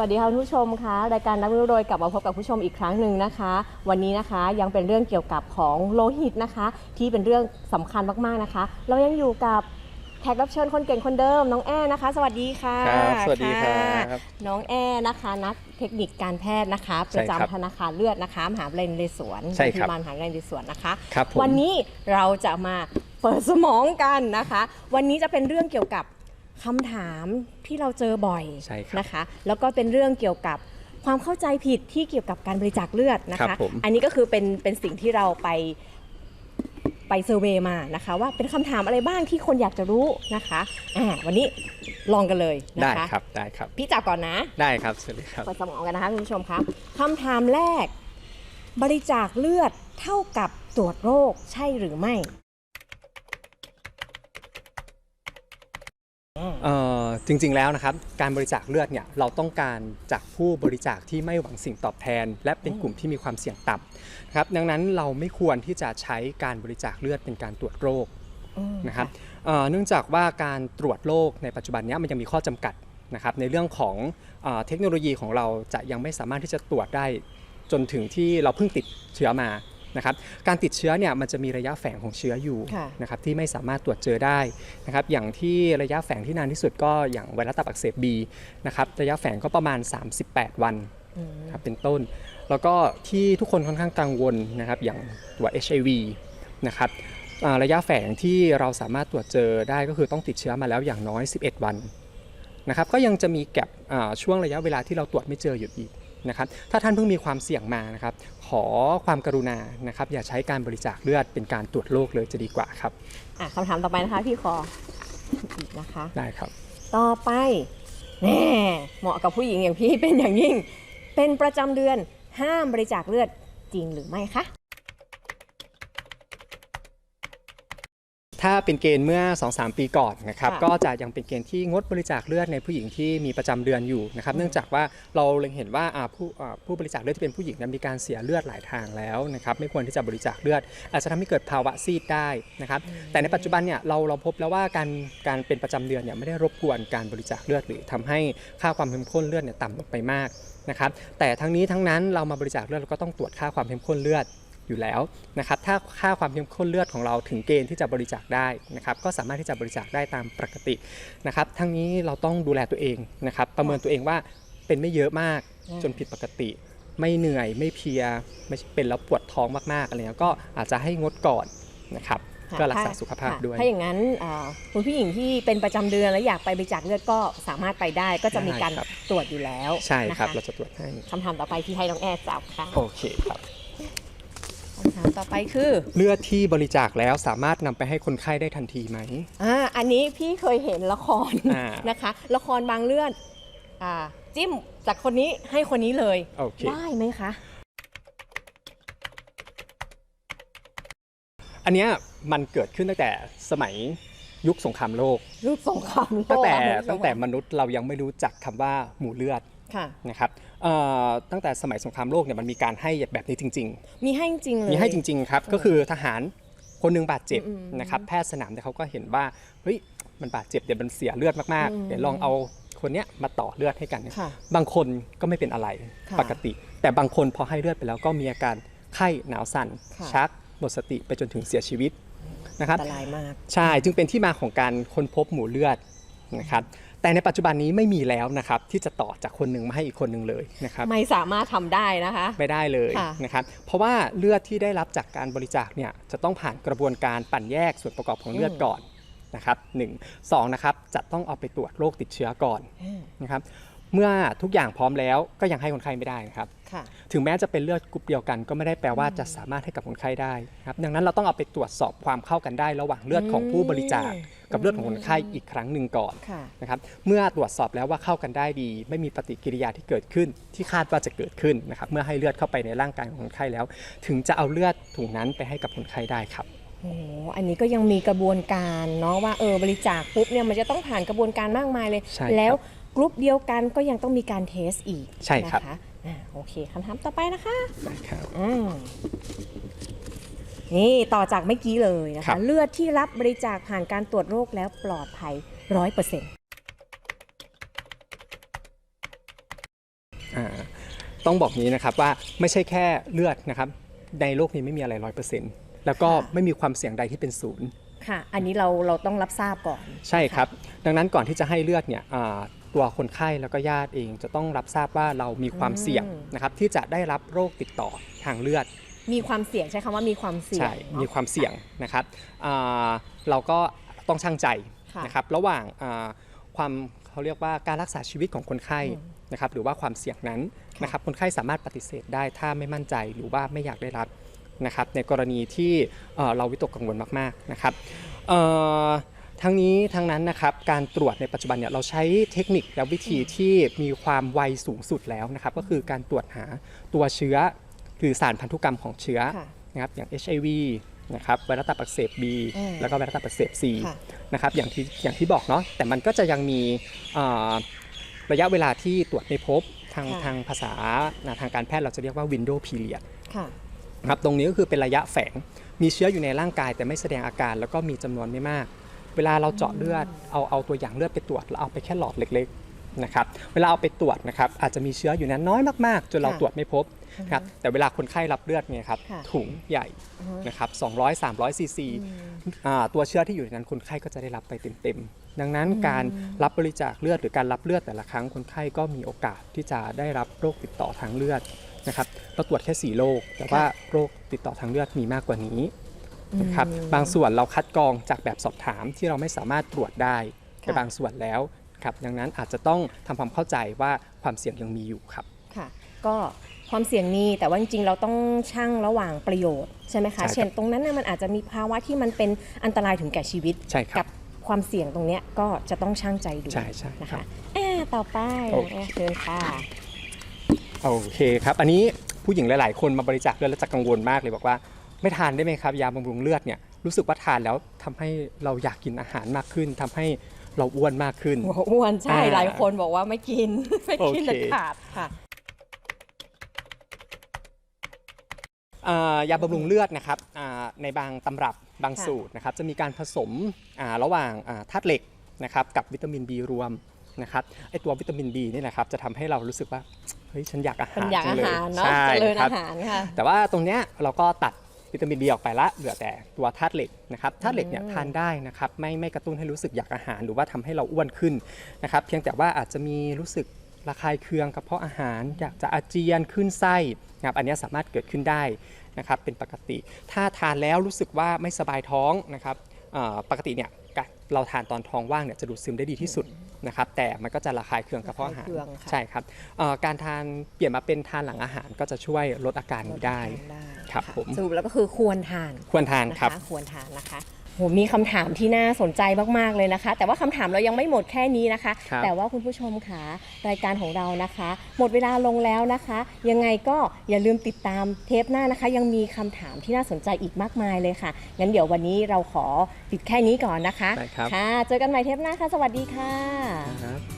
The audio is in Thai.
วัสดีค่ะคุณผู้ชมคะรายการนักวิโรยกลับมาพบกับผู้ชมอีกครั้งหนึ่งนะคะ วันนี้นะคะยังเป็นเรื่องเกี่ยวกับของโลหิตนะคะ ที่เป็นเรื่องสำคัญมากๆนะคะ เรายังอยู่กับแขกรับเชิญคนเก่งคนเดิมน้องแอนะคะ สวัสดีค่ะครับสวัสดีครับะน้องแอนะคะ นักเทคนิคการแพทย์นะคะปใช่ระครับจำธนาคารเลือดนะคะมหาวิทยาลัยนเรศวรใช่ครับโงพยาบาลมหาวิทยาลัยนเรศวรนะคะครับผมวันนี้เราจะมาเปิดสมองกันนะคะ วันนี้จะเป็นเรื่องเกี่ยวกับ คำถามที่เราเจอบ่อยใช่ครับนะคะ แล้วก็เป็นเรื่องเกี่ยวกับความเข้าใจผิดที่เกี่ยวกับการบริจาคเลือดนะครัคะบผมอันนี้ก็คือเป็นเป็นสิ่งที่เราไปไปเซอร์เวย์มานะคะ ว่าเป็นคำถามอะไรบ้างที่คนอยากจะรู้นะคะอ่าวันนี้ลองกันเลยนะได้คะครับได้ครับพี่จับก่อนนะได้ครับสวัสดีครับเปิดสมองกันนะคะคุณผู้ชมคะคำถามแรก บริจาคเลือดเท่ากับตรวจโรคใช่หรือไม่ เอ่อ จริงๆแล้วนะครับการบริจาคเลือดเนี่ยเราต้องการจากผู้บริจาคที่ไม่หวังสิ่งตอบแทน และเป็นกลุ่มที่มีความเสี่ยงต่ำนะครับดังนั้นเราไม่ควรที่จะใช้การบริจาคเลือดเป็นการตรวจโรคนะครับเอ่อเนื่องจากว่าการตรวจโรคในปัจจุบันเนี้มันยังมีข้อจำกัดนะครับในเรื่องของเออเทคโนโลยีของเราจะยังไม่สามารถที่จะตรวจได้จนถึงที่เราเพิ่งติดเชื้อมา นะครับการติดเชื้อเนี่ยมันจะมีระยะแฝงของเชื้ออยู่ค่ะนะครับที่ไม่สามารถตรวจเจอได้นะครับอย่างที่ระยะแฝงที่นานที่สุดก็อย่างไวรัสตับอักเสบบีนะครับระยะแฝงก็ประมาณ 38 วันอืมครับเป็นต้น แล้วก็ที่ทุกคนค่อนข้างกังวลนะครับอย่างตัว HIV นะครับอ่าระยะแฝงที่เราสามารถตรวจเจอได้ก็คือต้องติดเชื้อมาแล้วอย่างน้อย 11 วันนะครับก็ยังจะมีแก็บอ่าช่วงระยะเวลาที่เราตรวจไม่เจออยู่อีก นะครับถ้าท่านเพิ่งมีความเสี่ยงมานะครับขอความกรุณานะครับอย่าใช้การบริจาคเลือดเป็นการตรวจโรคเลยจะดีกว่าครับอะคำถามต่อไปนะคะพี่คออีกนะคะ ได้ครับ ต่อไปแน่เหมาะกับผู้หญิงอย่างพี่เป็นอย่างยิ่ง เป็นประจำเดือนห้ามบริจาคเลือดจริงหรือไม่คะ ถ้าเป็นเกณฑ์เมื่อ 2-3 ปีก่อนนะครับค่ะก็จะยังเป็นเกณฑ์ที่งดบริจาคเลือดในผู้หญิงที่มีประจำเดือนอยู่นะครับเนื่องจากว่าเราเล็งเห็นว่าอ่าผู้อ่าผู้บริจาคเลือดที่เป็นผู้หญิงนั้นมีการเสียเลือดหลายทางแล้วนะครับไม่ควรที่จะบริจาคเลือด อาจจะทำให้เกิดภาวะซีดได้นะครับแต่ในปัจจุบันเนี่ยเราเราพบแล้วว่าการการเป็นประจำเดือนเนี่ยไม่ได้รบกวนการบริจาคเลือดหรือทำให้ค่าความเข้มข้นเลือดเนี่ยต่ำลงไปมากนะครับแต่ทั้งนี้ทั้งนั้นเรามาบริจาคเลือดเราก็ต้องตรวจค่าความเข้มข้นเลือด อยู่แล้วนะครับถ้าค่าความเข้มข้นเลือดของเราถึงเกณฑ์ที่จะบริจาคได้นะครับก็สามารถที่จะบริจาคได้ตามปกตินะครับทั้งนี้เราต้องดูแลตัวเองนะครับประเมินตัวเองว่าเป็นไม่เยอะมากอืมจนผิดปกติ ไม่เหนื่อยไม่เพลียไม่เป็นแล้วปวดท้องมากๆอะไรเงี้ยก็อาจจะให้งดก่อนนะครับค่ะก็รักษาถ้สุขภาพค่ะด้วย ถ้าอย่างนั้นอ่าคุณผู้หญิงที่เป็นประจำเดือนและอยากไปบริจาคเลือดก็สามารถไปได้ก็จะมีการได้ครับตรวจอยู่แล้ว ใช่ครับนะะเราจะตรวจให้คำถามต่อไปที่ให้น้องแอร์จับค่ะ โอเคครับคำ ถามต่อไปคือเลือดที่บริจาคแล้วสามารถนำไปให้คนไข้ได้ทันทีไหมอ่าอันนี้พี่เคยเห็นละครอ่า นะคะ ละครบางเลือดอ่าจิ้มจากคนนี้ให้คนนี้เลย โอเค ได้ไหมคะ อันเนี้ยมันเกิดขึ้นตั้งแต่สมัยยุคสงครามโลก รูปสงครามโลกตั้งแต่อะตั้งแต่มนุษย์เรายังไม่รู้จักคำว่าหมู่เลือดค่ะ นะครับเอ่อ ตั้งแต่สมัยสงครามโลกเนี่ยมันมีการให้แบบนี้จริงมีให้จริงๆเลๆยมีให้จริง ๆ ครับ ก็คือทหารคนหนึงบาดเจ็บอืมนะครับแพทย์สนามเนี่ยเขาก็เห็นว่าเฮ้ยมันบาดเจ็บเดี๋ยวมันเสียเลือดมากอืมๆเดี๋ยวลองเอาคนเนี้ยมาต่อเลือดให้กันค่ะบางคนก็ไม่เป็นอะไรค่ะปกติ แต่บางคนพอให้เลือดไปแล้วก็มีอาการไข้หนาวสั่นค่ะชักหมดสติไปจนถึงเสียชีวิตนะครับอันตรายมาก ใช่จึงเป็นที่มาของการค้นพบหมู่เลือด นะครับแต่ในปัจจุบันนี้ไม่มีแล้วนะครับที่จะต่อจากคนหนึ่งมาให้อีกคนหนึ่งเลยนะครับไม่สามารถทำได้นะคะ ไม่ได้เลยค่ะนะครับเพราะว่าเลือดที่ได้รับจากการบริจาคเนี่ยจะต้องผ่านกระบวนการปั่นแยกส่วนประกอบของเลือดก่อนนะครับหนึ่งสองนะครับจะต้องเอาไปตรวจโรคติดเชื้อก่อนนะครับ เมื่อทุกอย่างพร้อมแล้วก็ยังให้คนไข้ไม่ได้นะครับค่ะ ถึงแม้จะเป็นเลือดกรุ๊ปเดียวกัน ก็ไม่ได้แปลว่าจะสามารถให้กับคนไข้ได้ครับดังนั้นเราต้องเอาไปตรวจสอบความเข้ากันได้ ระหว่างเลือดของผู้บริจาคกับเลือดของคนไข้อีกครั้งหนึ่งก่อนค่ะ นะครับเมื่อตรวจสอบแล้วว่าเข้ากันได้ดี ไม่มีปฏิกิริยาที่เกิดขึ้น ที่คาดว่าจะเกิดขึ้นนะครับเมื่อให้เลือดเข้าไปในร่างกายของคนไข้แล้ว ถึงจะเอาเลือดถุงนั้นไปให้กับคนไข้ได้ครับ โอ้โหอันนี้ก็ยังมีกระบวนการเนาะว่าเออบริจาคปุ๊บเนี่ยมันจะต้องผ่านกระบวนการมากมายเลย ใช่ครับ แล้ว กรุ๊ปเดียวกันก็ยังต้องมีการเทสอีกใช่ครับนะคะอ่าโอเคคำถามต่อไปนะคะนะครับ อืมนี่ต่อจากเมื่อกี้เลยนะครัคะ บ เลือดที่รับบริจาคผ่านการตรวจโรคแล้วปลอดภัยร้อยเปอร์เซ็นต์อ่าต้องบอกนี้นะครับว่าไม่ใช่แค่เลือดนะครับในโลกนี้ไม่มีอะไรร้อยเปอร์เซ็นต์แล้วก็ค่ะไม่มีความเสี่ยงใดที่เป็นศูนย์ ค่ะ อันนี้เราเราต้องรับทราบก่อน ใช่ครับ ดังนั้นก่อนที่จะให้เลือดเนี่ยอ่า ตัวคนไข้แล้วก็ญาติเองจะต้องรับทราบว่าเรามีความเสี่ยงนะครับที่จะได้รับโรคติดต่อทางเลือด มีความเสี่ยงใช้คำว่ามีความเสี่ยงใช่เนอะมีความเสี่ยงนะครับอ่าเราก็ต้องชั่งใจค่ะนะครับระหว่างอ่าความเขาเรียกว่าการรักษาชีวิตของคนไข้อืมนะครับหรือว่าความเสี่ยงนั้นค่ะนะครับคนไข้สามารถปฏิเสธได้ถ้าไม่มั่นใจหรือว่าไม่อยากได้รับนะครับในกรณีที่เอ่อเราวิตกกังวลมากๆนะครับเอ่อ ทั้งนี้ทั้งนั้นนะครับการตรวจในปัจจุบันเนี่ยเราใช้เทคนิคและวิธีที่มีความไวสูงสุดแล้วนะครับก็คือการตรวจหาตัวเชื้อหรือสารพันธุกรรมของเชื้อค่ะนะครับอย่าง HIV นะครับไวรัสตับอักเสบ B อืมแล้วก็ไวรัสตับอักเสบ C ค่ะนะครับอย่างที่อย่างที่บอกเนาะแต่มันก็จะยังมีเอ่อระยะเวลาที่ตรวจไม่พบทางค่ะทางภาษาทางการแพทย์เราจะเรียกว่า window period ค่ะนะครับตรงนี้ก็คือเป็นระยะแฝงมีเชื้ออยู่ในร่างกายแต่ไม่แสดงอาการแล้วก็มีจำนวนไม่มาก เวลาเราเจาะเลือดเอาเอาตัวอย่างเลือดไปตรวจแล้วเอาไปแค่หลอดเล็กๆนะครับเวลาเอาไปตรวจนะครับอาจจะมีเชื้ออยู่นั้นน้อยมากๆ จนเราค่ะตรวจไม่พบนะครับแต่เวลาคนไข้รับเลือดเนี่ยครับค่ะถุงใหญ่อือฮึนะครับ200 300ซีซีอืมอ่าตัวเชื้อที่อยู่ในนั้นคนไข้ก็จะได้รับไปเต็มๆดังนั้นการรับบริจาคเลือดหรือการรับเลือดแต่ละครั้งคนไข้ก็มีโอกาสที่จะได้รับโรคติดต่อทางเลือดนะครับเราตรวจแค่4โรคแต่ว่าโรคติดต่อทางเลือดมีมากกว่านี้ นะครับอืมบางส่วนเราคัดกรองจากแบบสอบถามที่เราไม่สามารถตรวจได้แต่ค่ะบางส่วนแล้วครับดังนั้นอาจจะต้องทำความเข้าใจว่าความเสี่ยงยังมีอยู่ครับค่ะ ก็ความเสี่ยงมีแต่ว่าจริงๆ เราต้องชั่งระหว่างประโยชน์ใช่ไหมใช่ครัคะบเช่นตรงนั้นน่ะมันอาจจะมีภาวะที่มันเป็นอันตรายถึงแก่ชีวิตใช่ครักับความเสี่ยงตรงเนี้ยก็จะต้องชั่งใจดูใช่ใช่นะครัคะบอ่าต่อไปโอเคเชิญค่ะโอเคครับ อันนี้ผู้หญิงหลาย ๆ คนมาบริจาคเลือดแล้วจะกังวลมากเลยบอกว่า ไม่ทานได้ไหมครับ ยาบำรุงเลือดเนี่ยรู้สึกว่าทานแล้วทำให้เราอยากกินอาหารมากขึ้นทำให้เราอ้วนมากขึ้นหัวอ้วนใช่อ่าหลายคนบอกว่าไม่กินไม่กินโอเคเด็ดขาดค่ะอ่ายาบำรุงเลือดนะครับอ่าในบางตำรับบางค่ะสูตรนะครับจะมีการผสมอ่าระหว่างอ่าธาตุเหล็กนะครับกับวิตามิน B รวมนะครับไอตัววิตามิน B นี่แหละครับจะทำให้เรารู้สึกว่าเฮ้ยฉันอยากอาเป็นหารอย่างจัอางเลยหารเนาะใช่เจริญครัอาบหารค่ะแต่ว่าตรงเนี้ยเราก็ตัด วิตามินดีออกไปละเหลือแต่ตัวธาตุเหล็กนะครับธาตุเหล็กเนี่ยอืมทานได้นะครับไม่ไม่กระตุ้นให้รู้สึกอยากอาหาร หรือว่าทำให้เราอ้วนขึ้นนะครับเพียงแต่ว่าอาจจะมีรู้สึกระคายเคืองกระเพาะอาหาร อยากจะอาเจียนขึ้นไส้นะครับอันเนี้ยสามารถเกิดขึ้นได้นะครับเป็นปกติ ถ้าทานแล้วรู้สึกว่าไม่สบายท้องนะครับเอ่อปกติเนี่ยกะเราทานตอนท้องว่างเนี่ยจะดูดซึมได้ดีที่สุดนะครับแต่มันก็จะระคายเคืองกระเพาะอาหารระคายเคืองค่ะใช่ครับเอ่อการทานเปลี่ยนมาเป็นทานหลังอาหารก็จะช่วยลดอาการนี้ได้ได้ ครับะผมสรุปแล้วก็คือควรทานควรทานนะครัคะบควรทานนะคะโหมีคำถามที่น่าสนใจมาก ๆ เลยนะคะ แต่ว่าคำถามเรายังไม่หมดแค่นี้นะคะครับแต่ว่าคุณผู้ชมคะรายการของเรานะคะ หมดเวลาลงแล้วนะคะ ยังไงก็อย่าลืมติดตามเทปหน้านะคะ ยังมีคำถามที่น่าสนใจอีกมากมายเลยค่ะ งั้นเดี๋ยววันนี้เราขอปิดแค่นี้ก่อนนะคะได้ครับค่ะเจอกันใหม่เทปหน้าค่ะ สวัสดีค่ะครับ